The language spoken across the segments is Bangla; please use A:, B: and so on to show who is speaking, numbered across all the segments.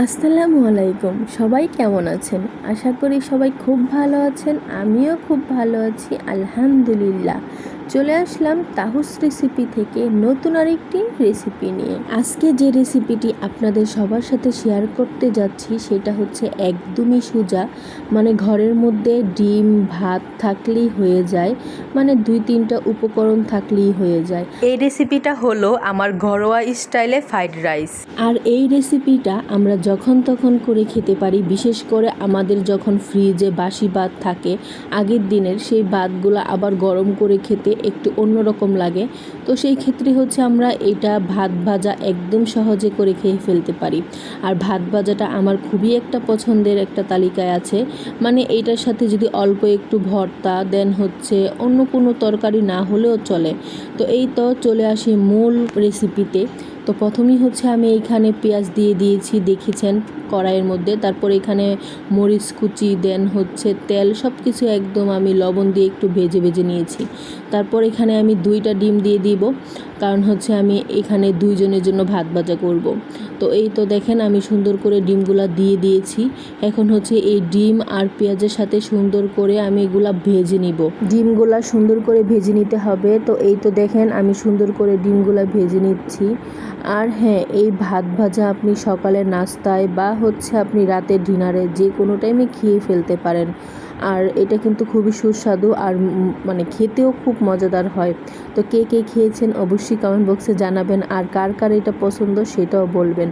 A: আসসালামু আলাইকুম। সবাই কেমন আছেন? আশা করি সবাই খুব ভালো আছেন, আমিও খুব ভালো আছি, আলহামদুলিল্লাহ। চলে আসলাম তাহুস রেসিপি থেকে নতুন আরেকটি রেসিপি নিয়ে। আজকে যে রেসিপিটি আপনাদের সবার সাথে শেয়ার করতে যাচ্ছি সেটা হচ্ছে একদমই সোজা। মানে ঘরের মধ্যে ডিম ভাত থাকলেই হয়ে যায়। মানে দুই তিনটা উপকরণ থাকলেই হয়ে যায়।
B: এই রেসিপিটা হলো আমার ঘরোয়া স্টাইলে ফ্রাইড রাইস
A: আর এই রেসিপিটা আমরা যখন তখন করে খেতে পারি বিশেষ করে আমাদের যখন ফ্রিজে বাসি ভাত থাকে আগের দিনের সেই ভাতগুলো আবার গরম করে খেতে একটু অন্যরকম লাগে। তো সেই ক্ষেত্রে হচ্ছে আমরা এটা ভাত ভাজা একদম সহজে করে খেয়ে ফেলতে পারি। আর ভাত ভাজাটা আমার খুবই একটা পছন্দের একটা তালিকায় আছে। মানে এইটার সাথে যদি অল্প একটু ভর্তা, দেন হচ্ছে অন্য কোনো তরকারি না হলেও চলে। তো এই তো চলে আসি মূল রেসিপিতে তো প্রথমেই হচ্ছে আমি এইখানে পেঁয়াজ দিয়ে দিয়েছি, দেখেছেন কড়াইয়ের মধ্যে। তারপর এখানে মরিচ কুচি, দেন হচ্ছে তেল সব কিছু একদম আমি লবণ দিয়ে একটু ভেজে ভেজে নিয়েছি। তারপর এখানে আমি দুইটা ডিম দিয়ে দিব, কারণ হচ্ছে আমি এখানে দুইজনের জন্য ভাত ভাজা করব। তো এই তো দেখেন আমি সুন্দর করে ডিমগুলা দিয়ে দিয়েছি। এখন হচ্ছে এই ডিম আর পেঁয়াজের সাথে সুন্দর করে আমি এগুলা ভেজে নিব। ডিমগুলা সুন্দর করে ভেজে নিতে হবে। তো এই তো দেখেন আমি সুন্দর করে ডিমগুলা ভেজে নিচ্ছি। আর হ্যাঁ এই ভাত ভাজা আপনি সকালে নাস্তায় বা হচ্ছে আপনি রাতের ডিনারে যে কোনো টাইমে খেয়ে ফেলতে পারেন। আর এটা কিন্তু খুবই সুস্বাদু আর মানে খেতেও খুব মজাদার হয়। তো কে কে খেয়েছেন অবশ্যই কমেন্ট বক্সে জানাবেন আর কার কার এটা পছন্দ সেটাও বলবেন।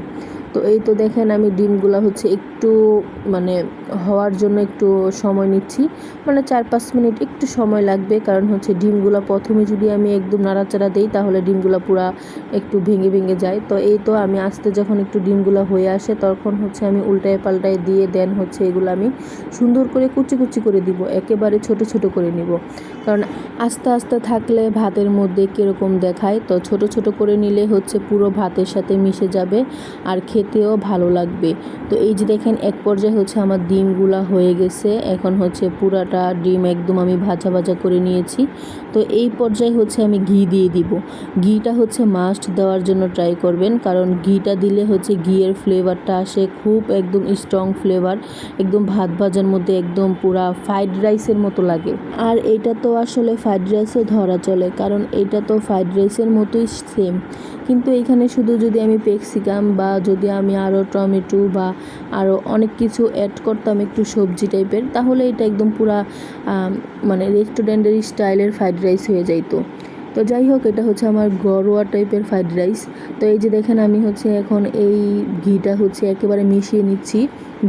A: তো এই তো দেখেন আমি ডিমগুলো হচ্ছে একটু মানে হওয়ার জন্য একটু সময় নিচ্ছি। মানে চার পাঁচ মিনিট একটু সময় লাগবে, কারণ হচ্ছে ডিমগুলো প্রথমে যদি আমি একদম নাড়াচাড়া দিই, তাহলে ডিমগুলো পুরা একটু ভেঙে ভেঙে যায়। তো এই তো আমি আস্তে যখন একটু ডিমগুলো হয়ে আসে, তখন হচ্ছে আমি উল্টায় পাল্টায় দিয়ে দেন হচ্ছে এগুলো আমি সুন্দর করে কুচি কুচি করে দিব, একেবারে ছোট ছোট করে নিব। কারণ আস্তে আস্তে থাকলে ভাতের মধ্যে কীরকম দেখায়, তো ছোট ছোট করে নিলে হচ্ছে পুরো ভাতের সাথে মিশে যাবে আর খেতেও ভালো লাগবে। তো এই যে দেখেন, এক পর্যায়ে হচ্ছে আমার ডিমগুলা হয়ে গেছে। এখন হচ্ছে পুরাটা ডিম একদম আমি ভাজা ভাজা করে নিয়েছি। তো এই পর্যায়ে হচ্ছে আমি ঘি দিয়ে দিব। ঘিটা হচ্ছে মাস্ট দেওয়ার জন্য ট্রাই করবেন। কারণ ঘিটা দিলে হচ্ছে ঘিয়ের ফ্লেভারটা আসে খুব একদম স্ট্রং ফ্লেভার একদম ভাত ভাজার মধ্যে একদম পুরা ফ্রাইড রাইসের মতো লাগে। আর এটা তো আসলে ফ্রাইড রাইসও ধরা চলে, কারণ এটা তো ফ্রাইড রাইসের মতোই সেম কিন্তু এখানে শুধু যদি আমি পেক্সিকাম বা যদি আমি আরও টমেটো বা আরও অনেক কিছু অ্যাড করতাম একটু সবজি টাইপের তাহলে এটা একদম পুরা মানে রেস্টুরেন্টের স্টাইলের ফ্রাইড রাইস হয়ে যাইতো। তো যাই হোক, এটা হচ্ছে আমার ঘরোয়া টাইপের ফ্রাইড রাইস তো এই যে দেখেন আমি হচ্ছে এখন এই ঘিটা হচ্ছে একেবারে মিশিয়ে নিচ্ছি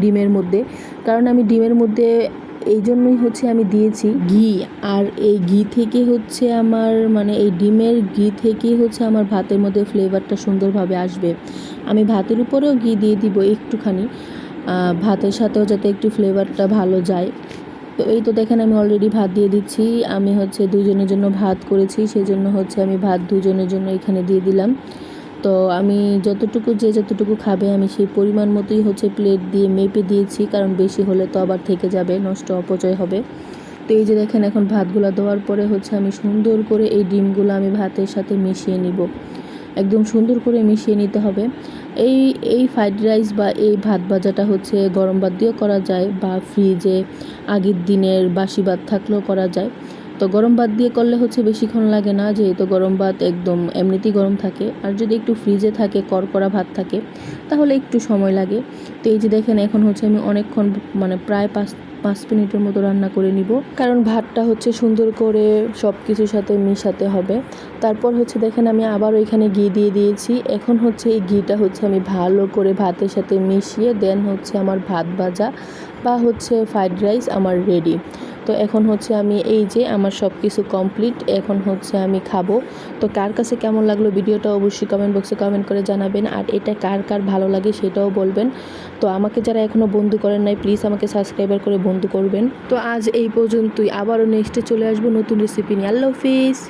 A: ডিমের মধ্যে। কারণ আমি ডিমের মধ্যে এই জন্যই হচ্ছে আমি দিয়েছি ঘি। আর এই ঘি থেকে হচ্ছে আমার মানে এই ডিমের ঘি থেকে হচ্ছে আমার ভাতের মধ্যে ফ্লেভারটা সুন্দরভাবে আসবে। আমি ভাতের উপরেও ঘি দিয়ে দিব একটুখানি। ভাতের সাথেও যাতে একটু ফ্লেভারটা ভালো যায়। তো এই তো দেখেন আমি অলরেডি ভাত দিয়ে দিচ্ছি। আমি হচ্ছে দুজনের জন্য ভাত করেছি সেই জন্য হচ্ছে আমি ভাত দুজনের জন্য এখানে দিয়ে দিলাম। তো আমি যতটুকু যে যতটুকু খাবে আমি সেই পরিমাণ মতোই হচ্ছে প্লেট দিয়ে মেপে দিয়েছি, কারণ বেশি হলে তো আবার থেকে যাবে, নষ্ট অপচয় হবে। তো এই যে দেখেন এখন ভাতগুলো দেওয়ার পরে হচ্ছে আমি সুন্দর করে এই ডিমগুলো আমি ভাতের সাথে মিশিয়ে নিব। একদম সুন্দর করে মিশিয়ে নিতে হবে। এই এই ফ্রাইড রাইস বা এই ভাত ভাজাটা হচ্ছে গরম ভাত দিয়েও করা যায় বা ফ্রিজে আগের দিনের বাসি ভাত থাকলেও করা যায়। তো গরম ভাত দিয়ে করলে হচ্ছে বেশিক্ষণ লাগে না, যেহেতু গরম ভাত একদম এমনিতেই গরম থাকে। আর যদি একটু ফ্রিজে থাকে, করকরা ভাত থাকে, তাহলে একটু সময় লাগে। তো এই যে দেখেন, এখন হচ্ছে আমি অনেকক্ষণ মানে প্রায় পাঁচ পাঁচ মিনিটের মতো রান্না করে নিব। কারণ ভাতটা হচ্ছে সুন্দর করে সব কিছুর সাথে মিশাতে হবে। তারপর হচ্ছে দেখেন, আমি আবার ওইখানে ঘি দিয়ে দিয়েছি। এখন হচ্ছে এই ঘিটা হচ্ছে আমি ভালো করে ভাতের সাথে মিশিয়ে, দেন হচ্ছে আমার ভাত ভাজা বা হচ্ছে ফ্রাইড রাইস আমার রেডি তো এখন হচ্ছে আমি এই যে আমার সব কিছু কমপ্লিট এখন হচ্ছে আমি খাব। তো কার কাছে কেমন লাগল ভিডিওটা অবশ্যই কমেন্ট বক্সে কমেন্ট করে জানাবেন। আর এটা কার কার ভালো লাগে সেটাও বলবেন। তো আমাকে যারা এখনও বন্ধু করেন নাই প্লিজ আমাকে সাবস্ক্রাইবার করে বন্ধু করবেন। তো আজ এই পর্যন্তই। আবারও নেক্সটে চলে আসব নতুন রেসিপি নিয়ে। আল্লাহ হাফিজ!